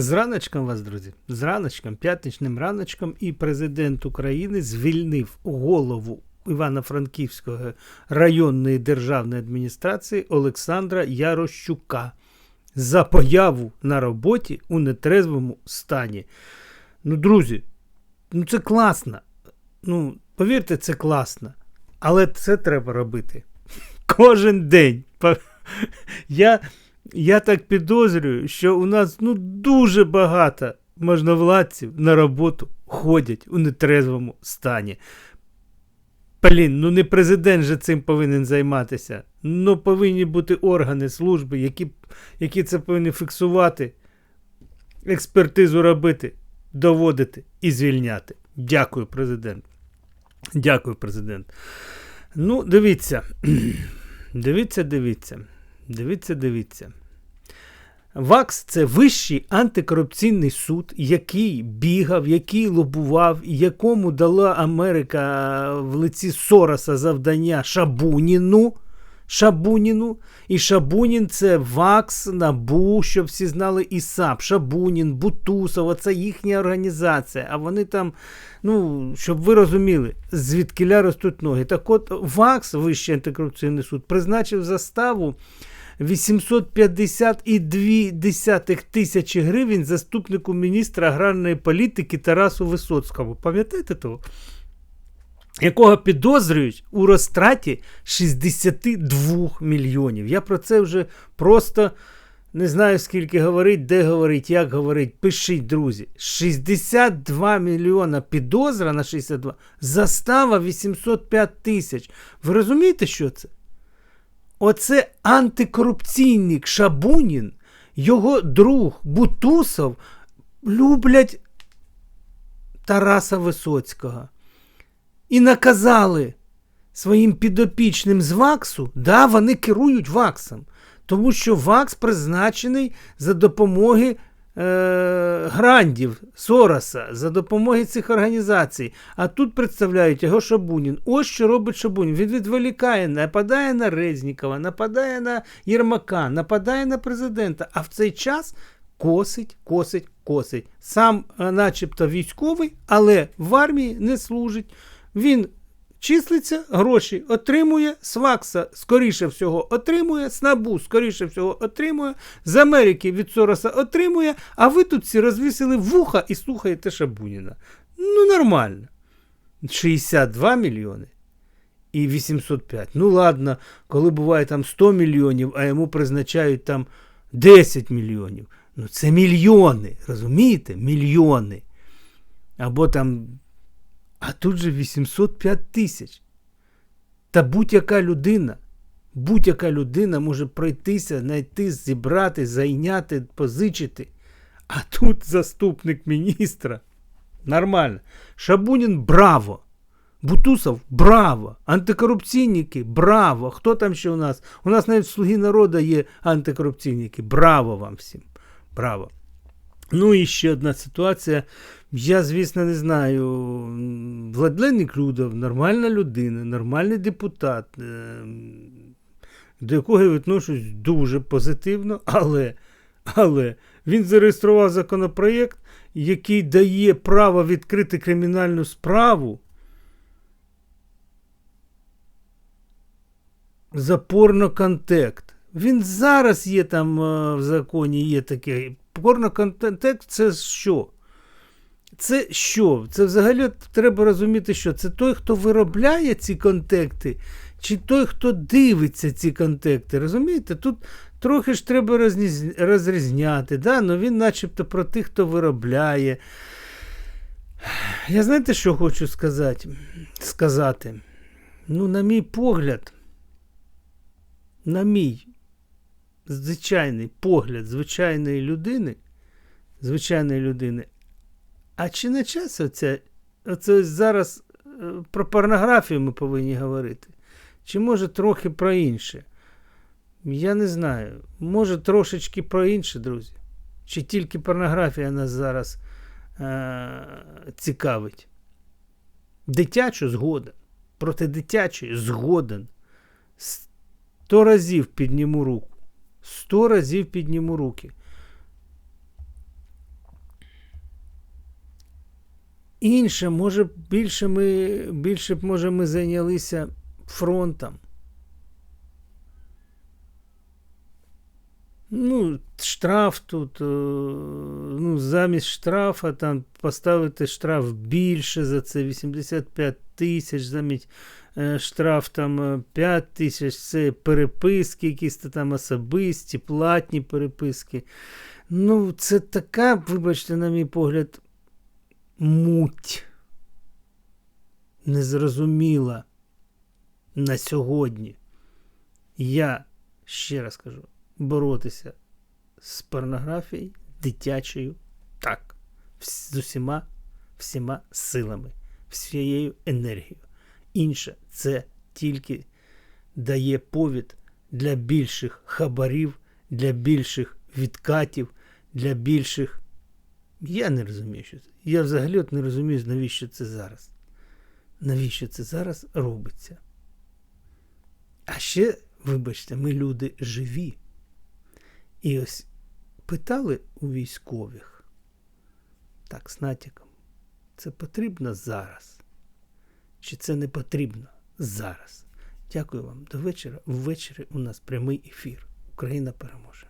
З раночком вас, друзі, з раночком, п'ятничним раночком, і президент України звільнив голову Івано-Франківської районної державної адміністрації Олександра Ярощука за появу на роботі у нетрезвому стані. Ну, друзі, ну це класно. Ну, повірте, це класно. Але це треба робити кожен день. Я, я так підозрюю, що у нас ну, дуже багато можновладців на роботу ходять у нетрезвому стані. Блін, ну не президент же цим повинен займатися. Ну повинні бути органи, служби, які, які це повинні фіксувати, експертизу робити, доводити і звільняти. Дякую, президент. Дякую, президент. Ну, дивіться. Дивіться, дивіться. Дивіться, дивіться. ВАКС це вищий антикорупційний суд, який бігав, який лобував, якому дала Америка в лиці Сороса завдання Шабуніну. Шабуніну. І Шабунін це ВАКС, НАБУ, щоб всі знали і САП. Шабунін, Бутусов, це їхня організація. А вони там, ну, щоб ви розуміли, звідкиля ростуть ноги. Так от ВАКС, Вищий антикорупційний суд, призначив заставу 852 тисячі гривень заступнику міністра аграрної політики Тарасу Висоцькому. Пам'ятаєте того? Якого підозрюють у розтраті 62 мільйонів. Я про це вже просто не знаю, скільки говорить, де говорить, як говорить. Пишіть, друзі. 62 мільйона підозра на 62, застава 805 тисяч. Ви розумієте, що це? Оце антикорупційник Шабунін, його друг Бутусов люблять Тараса Висоцького. І наказали своїм підопічним з ВАКСу, да, вони керують ВАКСом. Тому що ВАКС призначений за допомоги е, грандів Сороса, за допомоги цих організацій. А тут представляють його Шабунін. Ось що робить Шабунін. Він відволікає, нападає на Резнікова, нападає на Єрмака, нападає на президента. А в цей час косить, косить, косить. Сам, е, начебто, військовий, але в армії не служить. Він числиться, гроші отримує, з Вакса, скоріше всього, отримує, з НАБУ, скоріше всього, отримує, з Америки від Сороса отримує, а ви тут всі розвісили вуха і слухаєте Шабуніна. Ну, нормально. 62 мільйони і 805. Ну, ладно, коли буває там 100 мільйонів, а йому призначають там 10 мільйонів. Ну, це мільйони, розумієте? Мільйони. Або там а тут же 805 тисяч. Та будь-яка людина, будь-яка людина може пройтися, знайти, зібрати, зайняти, позичити. А тут заступник міністра. Нормально. Шабунін браво! Бутусов браво! Антикорупційники браво! Хто там ще у нас? У нас навіть Слуги народу є антикорупційники. Браво вам всім! Браво! Ну і ще одна ситуація. Я, звісно, не знаю. Владлен Неклюдов нормальна людина, нормальний депутат, е, до якого я відношусь дуже позитивно, але, але він зареєстрував законопроєкт, який дає право відкрити кримінальну справу за порноконтект. Він зараз є там е, в законі, є таке. Порноконтекст це що? Це що? Це взагалі треба розуміти, що це той, хто виробляє ці контекти, чи той, хто дивиться ці контекти. Розумієте? Тут трохи ж треба розрізняти. Да? Ну він начебто про тих, хто виробляє. Я знаєте, що хочу сказати? сказати? Ну, на мій погляд, на мій звичайний погляд звичайної людини, звичайної людини, а чи не час оце, оце зараз е, про порнографію ми повинні говорити? Чи може трохи про інше? Я не знаю. Може трошечки про інше, друзі. Чи тільки порнографія нас зараз е- цікавить? Дитячу згоден. Проти дитячої згоден. Сто разів підніму руку. Сто разів підніму руки. Інше, може, більше ми, більше б, може, ми зайнялися фронтом. Ну, штраф тут, е, ну, замість штрафа там поставити штраф більше за це 85 тисяч, замість штраф там е, 5 тисяч, це переписки, якісь там особисті, платні переписки. Ну, це така, вибачте, на мій погляд, муть незрозуміла на сьогодні. Я ще раз кажу, боротися з порнографією дитячою так, з усіма всіма силами, всією енергією. Інше це тільки дає повід для більших хабарів, для більших відкатів, для більших. Я не розумію, що це. Я взагалі не розумію, навіщо це зараз. Навіщо це зараз робиться? А ще, вибачте, ми люди живі. І ось питали у військових, так, з натяком, це потрібно зараз? Чи це не потрібно зараз? Дякую вам. До вечора. Ввечері у нас прямий ефір. Україна переможе.